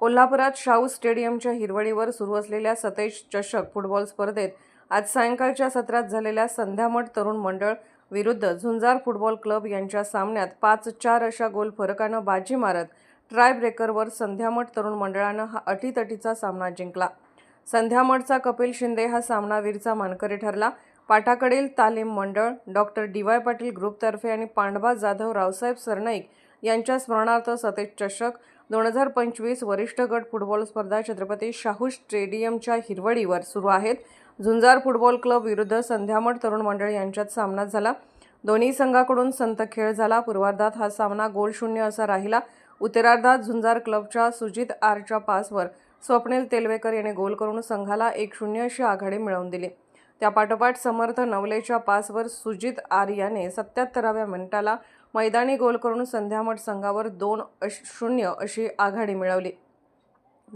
कोल्हापुरात शाहू स्टेडियमच्या हिरवळीवर सुरू असलेल्या सतेज चषक फुटबॉल स्पर्धेत आज सायंकाळच्या सत्रात झालेल्या संध्यामठ तरुण मंडळ विरुद्ध झुंजार फुटबॉल क्लब यांच्या सामन्यात पाच चार अशा गोल फरकानं बाजी मारत ट्राय ब्रेकरवर संध्यामठ तरुण मंडळानं हा अटीतटीचा सामना जिंकला. संध्यामठचा कपिल शिंदे हा सामनावीरचा मानकरी ठरला. पाठाकडील तालीम मंडळ डॉक्टर डी वाय पाटील ग्रुपतर्फे आणि पांडवा जाधव रावसाहेब सरनाईक यांच्या स्मरणार्थ सतेज चषक दोन हजार पंचवीस वरिष्ठ गट फुटबॉल स्पर्धा छत्रपती शाहू स्टेडियमच्या हिरवडीवर सुरू आहेत. झुंजार फुटबॉल क्लब विरुद्ध संध्यामठ तरुण मंडळ यांच्यात सामना झाला. दोन्ही संघाकडून संत खेळ झाला. पूर्वार्धात हा सामना गोल शून्य असा राहिला. उत्तरार्धात झुंजार क्लबच्या सुजित आरच्या पासवर स्वप्नील तेलवेकर याने गोल करून संघाला एक शून्य अशी आघाडी मिळवून दिली. त्यापाठोपाठ समर्थ नवलेच्या पासवर सुजित आर याने सत्याहत्तराव्या मिनिटाला मैदानी गोल करून संध्यामठ संघावर दोन अश शून्य अशी आघाडी मिळवली.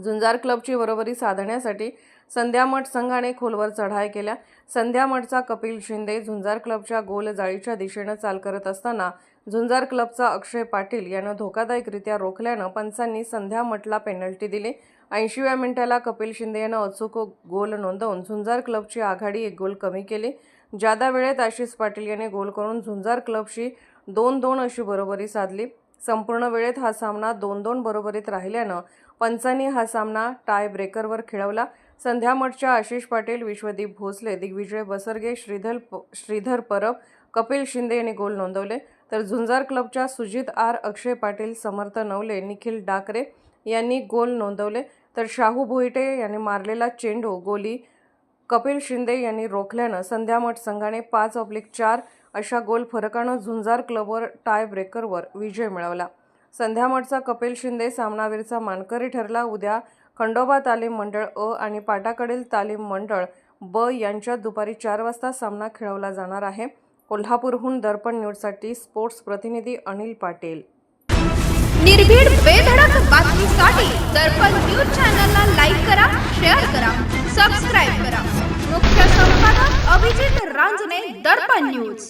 झुंजार क्लबची बरोबरी साधण्यासाठी संध्यामठ संघाने खोलवर चढाई केल्या. संध्यामठचा कपिल शिंदे झुंजार क्लबच्या गोल जाळीच्या दिशेनं चाल करत असताना झुंजार क्लबचा अक्षय पाटील यानं धोकादायकरित्या रोखल्यानं पंचांनी संध्यामठला पेनल्टी दिली. ऐंशीव्या मिनिटाला कपिल शिंदे यानं अचूक गोल नोंदवून झुंजार क्लबची आघाडी एक गोल कमी केली. ज्यादा वेळेत आशिष पाटील याने गोल करून झुंजार क्लबशी दोन दोन अशी बरोबरी साधली. संपूर्ण वेळेत हा सामना दोन दोन बरोबरीत राहिल्यानं पंचांनी हा सामना टाय ब्रेकरवर खेळवला संध्यामठच्या आशिष पाटील विश्वदीप भोसले दिग्विजय बसरगे श्रीधर प श्रीधर परब कपिल शिंदे यांनी गोल नोंदवले. तर झुंजार क्लबच्या सुजित आर अक्षय पाटील समर्थ नवले निखिल डाकरे यांनी गोल नोंदवले. तर शाहू भोईटे यांनी मारलेला चेंडू गोली कपिल शिंदे यांनी रोखल्यानं संध्यामठ संघाने पाच ऑब्लिक चार अशा गोल फरकानं झुंजार क्लबवर टाय ब्रेकरवर विजय मिळवला. संध्यामठचा कपिल शिंदे सामनावीरचा मानकरी ठरला. उद्या खंडोबा तालीम मंडळ अ आणि पाटाकडील तालीम मंडळ ब यांच्यात दुपारी चार वाजता सामना खेळवला जाणार आहे. कोल्हापूरहून दर्पण न्यूजसाठी स्पोर्ट्स प्रतिनिधी अनिल पाटील. निर्भीड बेधडक बातमीसाठी दर्पण न्यूज चॅनलला लाईक करा शेअर करा सबस्क्राईब करा. मुख्य संपादक अभिजित रांजणे दर्पण न्यूज.